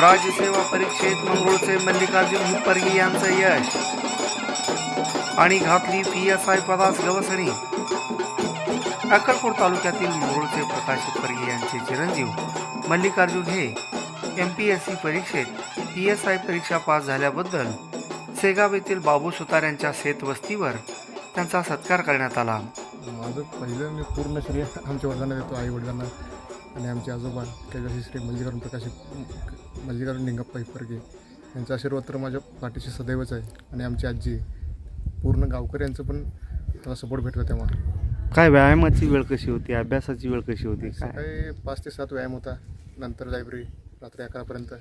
राज्यसेवा परीक्षेत मंगळूरचे मल्लिकार्जुन हिप्परगी यांचं यश. आणि घातली पी एस आय पदास गवसणी. अक्कलकोट तालुक्यातील मंगळूरचे प्रकाश हिप्परगी यांचे चिरंजीव मल्लिकार्जुन हे एम पी एस सी परीक्षेत पी एस आय परीक्षा पास झाल्याबद्दल सेगाव येथील बाबू सुतार यांच्या शेतवस्तीवर त्यांचा सत्कार करण्यात आला. माझं पहिलं मी पूर्ण श्रेय आमच्या वडिलांना देतो आई वडिलांना आणि आमचे आजोबा त्याच्याशी श्री मल्लिकार्जुन प्रकाश मल्लिकार्जुन निंगप्पा हिप्परगे यांचा आशीर्वाद तर माझ्या पाठीशी सदैवच आहे आणि आमची आजी पूर्ण गावकरी यांचं पण मला सपोर्ट भेटलं तेव्हा. काय व्यायामाची वेळ कशी होती? अभ्यासाची वेळ कशी होती? काय? सकाळी पाच ते सात व्यायाम होता. नंतर लायब्ररी रात्री अकरापर्यंत.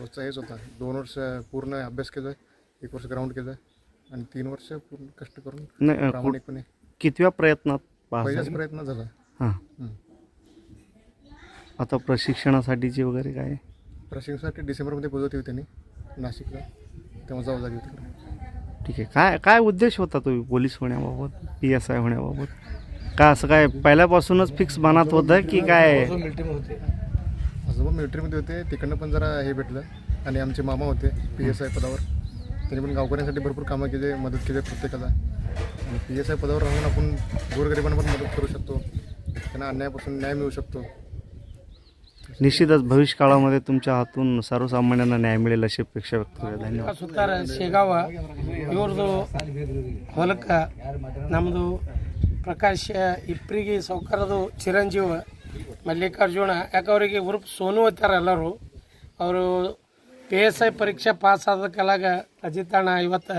रोजचा हेच होता. दोन वर्ष पूर्ण अभ्यास केला एक वर्ष ग्राउंड केलं आणि तीन वर्ष पूर्ण कष्ट करून प्रामाणिकपणे कितव्या प्रयत्नात पहिलाच? प्रयत्न झाला. हं. आता प्रशिक्षणासाठीचे वगैरे काय? प्रशिक्षणासाठी डिसेंबरमध्ये बोलवते होती त्यांनी नाशिकला. तेव्हा जाऊ लागली होती ठीक आहे. काय काय उद्देश होता तुम्ही पोलीस होण्याबाबत पी एस आय होण्याबाबत? काय असं काय पहिल्यापासूनच फिक्स मनात होतं की काय? आजोबा मिलिटरीमध्ये होते. तिकडनं पण जरा हे भेटलं. आणि आमचे मामा होते पी एस आय पदावर. त्यांनी पण गावकऱ्यांसाठी भरपूर कामं केले मदत केली प्रत्येकाला. आणि पी एस आय पदावर राहून आपण गोरगरिबांना पण मदत करू शकतो. त्यांना अन्यायापासून न्याय मिळू शकतो. निश्चितच भविष्य काळामध्ये तुमच्या हातून सर्वसामान्यांना न्याय मिळेल अशी अपेक्षा व्यक्त करूया धन्यवाद ಸುತ್ತಾರ ಶೇಗಾವ ಇವ್ರದ್ದು ಹೊಲಕ್ಕೆ ನಮ್ಮದು ಪ್ರಕಾಶ್ ಇಪ್ರಿಗೆ ಸೌಕರದು ಚಿರಂಜೀವ ಮಲ್ಲಿಕಾರ್ಜುನ ಯಾಕೆ ಅವರಿಗೆ ಗ್ರೂಪ್ ಸೋನು ಓದ್ತಾರ ಎಲ್ಲರೂ ಅವರು ಪಿ ಎಸ್ ಐ ಪರೀಕ್ಷೆ ಪಾಸ್ ಆದ ಕಾಲಾಗ ಅಜಿತ್ ಅಣ್ಣ ಇವತ್ತು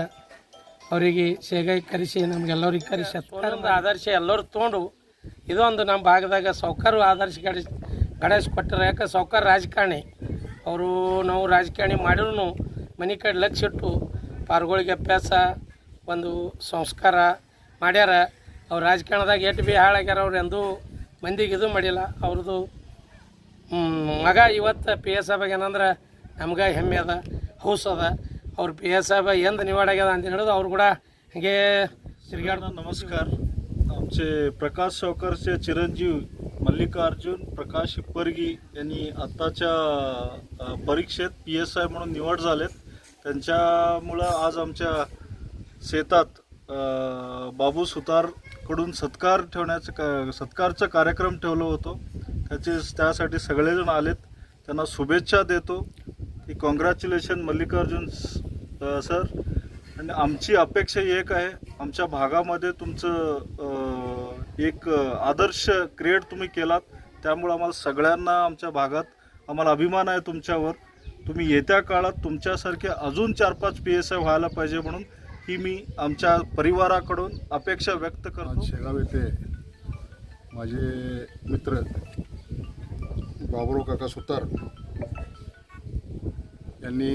ಅವರಿಗೆ ಶೇಗಾಯಿ ಕರೆಸಿ ನಮಗೆಲ್ಲರಿಗೆ ಕರೆಸಿ ಸರ್ಕಾರದ ಆದರ್ಶ ಎಲ್ಲರೂ ತೊಗೊಂಡು ಇದೊಂದು ನಮ್ಮ ಭಾಗದಾಗ ಸೌಕರ್ ಆದರ್ಶ ಗಡಿಸ್ ಗಣೇಶ್ ಕೊಟ್ಟರು ಯಾಕೆ ಸೌಕರ್ ರಾಜಕಾರಣಿ ಅವರು ನಾವು ರಾಜಕಾರಣಿ ಮಾಡಿದ್ರು ಮನೆ ಕಡೆ ಲಕ್ಷ ಇಟ್ಟು ಪಾರ್ಗಳಿಗೆ ಅಭ್ಯಾಸ ಒಂದು ಸಂಸ್ಕಾರ ಮಾಡ್ಯಾರ ಅವ್ರು ರಾಜಕಾರಣದಾಗ ಎಟ್ಟು ಬಿ ಹಾಳಾಗ್ಯಾರ ಅವ್ರು ಎಂದೂ ಮಂದಿಗೆ ಇದು ಮಾಡಿಲ್ಲ ಅವ್ರದ್ದು ಹ್ಮ್, ಮಗ ಇವತ್ತು ಪಿ ಎಸ್ ಸಾಬಾಗ ಏನಂದ್ರೆ ನಮ್ಗೆ ಹೆಮ್ಮೆ ಅದ ಹೌಸ್ ಅದ ಅವ್ರು ಪಿ ಎಸ್ ಸಾಬ ಎಂದು ನಿವಾಡಾಗ್ಯದ ಅಂತ ಹೇಳಿದ್ರು ಅವ್ರು ಕೂಡ ಹಾಗೆ ತಿರ್ಗಾಡ್ नमस्कार आमचे प्रकाश सावकारचे चिरंजीव मल्लिकार्जुन प्रकाश हिप्परगी यांनी आत्ताच्या परीक्षेत पी एस आय म्हणून निवड झालेत. त्यांच्यामुळं आज आमच्या शेतात बाबू सुतारकडून सत्कार ठेवण्याचं का सत्कारचा कार्यक्रम ठेवलो होतो. त्याचे त्यासाठी सगळेजण आलेत. त्यांना शुभेच्छा देतो. की कॉंग्रॅच्युलेशन मल्लिकार्जुन स- सर. आणि आमची अपेक्षा एक आहे. आमच्या भागामध्ये तुमचं एक आदर्श क्रिएट तुम्ही केलात. त्यामुळं आम्हाला सगळ्यांना आमच्या भागात आम्हाला अभिमान आहे तुमच्यावर. तुम्ही येत्या काळात तुमच्यासारखे अजून चार पाच पी एस आय व्हायला पाहिजे म्हणून ही मी आमच्या परिवाराकडून अपेक्षा व्यक्त करतो. शेगाव येथे माझे मित्र बाबरो काका सुतार यांनी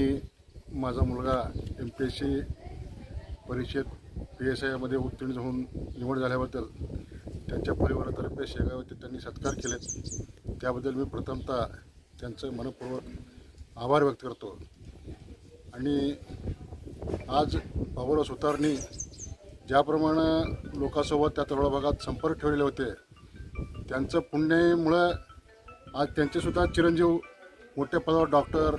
माझा मुलगा एम पी एस सी परीक्षेत पी एस आयमध्ये उत्तीर्ण होऊन निवड झाल्याबद्दल त्यांच्या परिवारातर्फे शेगाव त्यांनी सत्कार केलेत. त्याबद्दल मी प्रथमतः त्यांचं मनपूर्वक आभार व्यक्त करतो. आणि आज बाबुराव सुतारनी ज्याप्रमाणे लोकांसोबत त्या तळोळा भागात संपर्क ठेवलेले होते त्यांचं पुण्यामुळं आज त्यांचेसुद्धा चिरंजीव मोठ्या पदावर डॉक्टर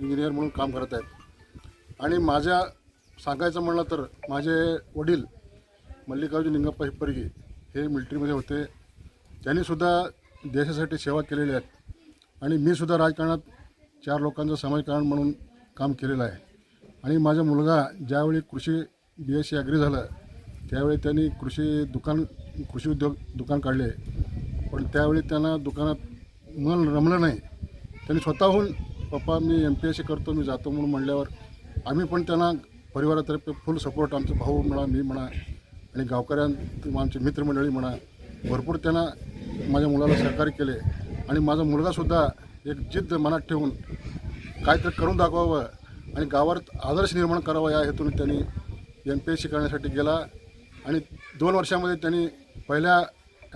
इंजिनियर म्हणून काम करत आहेत. आणि माझ्या सांगायचं म्हणलं तर माझे वडील मल्लिकार्जुन लिंगप्पा हिप्परगी हे मिलिटरीमध्ये होते. त्यांनीसुद्धा देशासाठी सेवा केलेली आहेत आणि मी सुद्धा राजकारणात चार लोकांचं समाजकारण म्हणून काम केलेलं आहे. आणि माझा मुलगा ज्यावेळी कृषी बी एस सी ॲग्री झालं त्यावेळी त्यांनी कृषी दुकान कृषी उद्योग दुकान काढले. पण त्यावेळी त्यांना दुकानात मन रमलं नाही. त्यांनी स्वतःहून पप्पा मी एम पी एस सी करतो मी जातो म्हणून म्हणल्यावर आम्ही पण त्यांना परिवारातर्फे फुल सपोर्ट आमचा भाऊ म्हणा मी म्हणा आणि गावकऱ्यां आमची मित्रमंडळी म्हणा भरपूर त्यांना माझ्या मुलाला सहकार्य केले. आणि माझा मुलगासुद्धा एक जिद्द मनात ठेवून काहीतरी करून दाखवावं आणि गावात आदर्श निर्माण करावा या हेतून त्यांनी एम पी एस सी करण्यासाठी गेला. आणि दोन वर्षामध्ये त्यांनी पहिल्या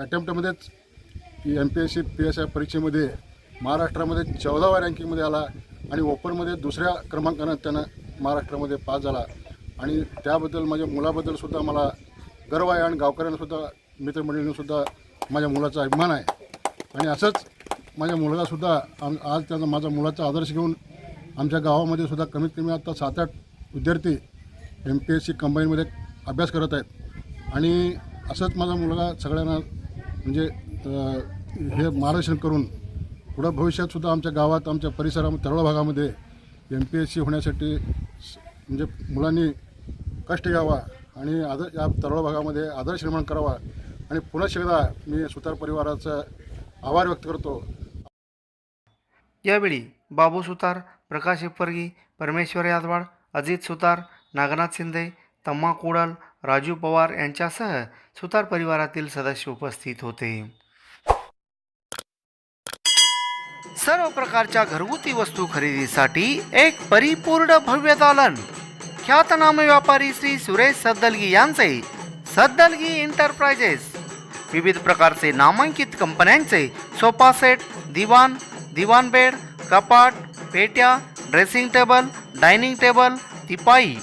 अटेम्प्टमध्येच M P S C P S I परीक्षेमध्ये महाराष्ट्रामध्ये चौदाव्या रँकिंगमध्ये आला आणि ओपनमध्ये दुसऱ्या क्रमांकानं त्यांना महाराष्ट्रामध्ये पास झाला. आणि त्याबद्दल माझ्या मुलाबद्दलसुद्धा मला गर्व आहे आणि गावकऱ्यांनासुद्धा मित्रमंडळींनासुद्धा माझ्या मुलाचा अभिमान आहे. आणि असंच माझ्या मुलगासुद्धा आम आज त्याचा माझा मुलाचा आदर्श घेऊन आमच्या गावामध्ये सुद्धा कमीत कमी आता सात आठ विद्यार्थी एम पी एस सी कंबाईनमध्ये अभ्यास करत आहेत. आणि असंच माझा मुलगा सगळ्यांना म्हणजे हे मार्गदर्शन करून पुढं भविष्यातसुद्धा आमच्या गावात आमच्या परिसरामध्ये तळोळ भागामध्ये एम पी एस सी होण्यासाठी म्हणजे मुलांनी कष्ट घ्यावा. आणि आदर या तळोळ भागामध्ये आदर्श निर्माण करावा आणि पुन्हा एकदा मी सुतार परिवाराचा आभार व्यक्त करतो. यावेळी बाबू सुतार प्रकाश हिप्परगी परमेश्वर यादवाड अजित सुतार नागनाथ शिंदे तम्मा कुडल राजू पवार यांच्यासह सुतार परिवारातील सदस्य उपस्थित होते. सर्व प्रकारच्या घरगुती वस्तू खरेदीसाठी एक परिपूर्ण भव्य दालन. ख्यातनाम व्यापारी श्री सुरेश सद्दलगी यांचे सद्दलगी एंटरप्राइजेस विविध प्रकारचे नामांकित कंपन्यांचे सोफा सेट दिवाण दिवाण बेड कपाट पेट्या ड्रेसिंग टेबल डायनिंग टेबल तिपाई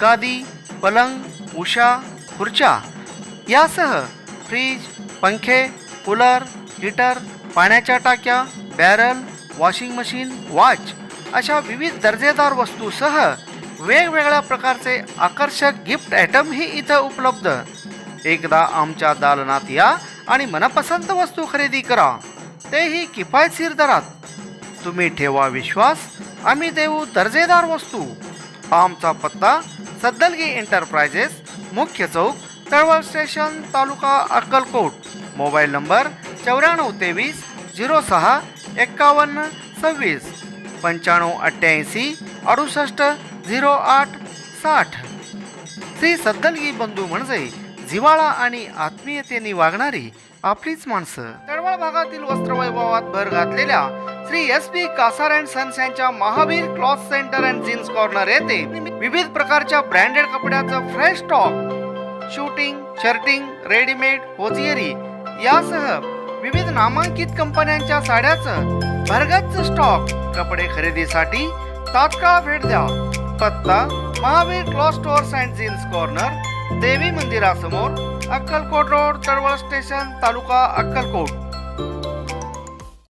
गादी पलंग उषा खुर्च्या यासह फ्रीज पंखे कूलर हीटर पाण्याच्या टाक्या बॅरल वॉशिंग मशीन वॉच अशा विविध दर्जेदार वस्तूसह वेगवेगळ्या प्रकारचे आकर्षक गिफ्ट आयटमही इथं उपलब्ध. एकदा आमच्या दालनात या आणि मनपसंत वस्तू खरेदी करा. तेही किफायतशीर दरात. तुम्ही ठेवा विश्वास आम्ही देऊ दर्जेदार वस्तू. आमचा पत्ता सद्दलगी एंटरप्राइजेस मुख्य चौक तळवळ स्टेशन तालुका अक्कलकोट. मोबाईल नंबर चौऱ्याण्णव तेवीस झिरो सहा एक्कावन्न सव्वीस. पंच्याण्णव अठ्ठ्याऐंशी अडुसष्ट झिरो आठ साठ. श्री सद्दलगी बंधू म्हणजे जिवाळा आणि आत्मीयतेने वागणारी आपलीच माणसं. तळवळ भागातील वस्त्रवैभवात भर घातलेल्या Shri S P Kasar and sons यांच्या Mahavir cloth centre and jeans corner येथे विविध प्रकारच्या ब्रँडेड कपड्याचं fresh stock suiting shirting readymade hosiery यासह विविध नामांकित कंपन्यांच्या साड्याचं भरगच्च स्टॉक कपडे खरेदीसाठी तात्काळ भेट द्या. पत्ता Mahavir cloth stores and jeans corner देवी मंदिरासमोर अक्कलकोट रोड तळवळ स्टेशन तालुका अक्कलकोट.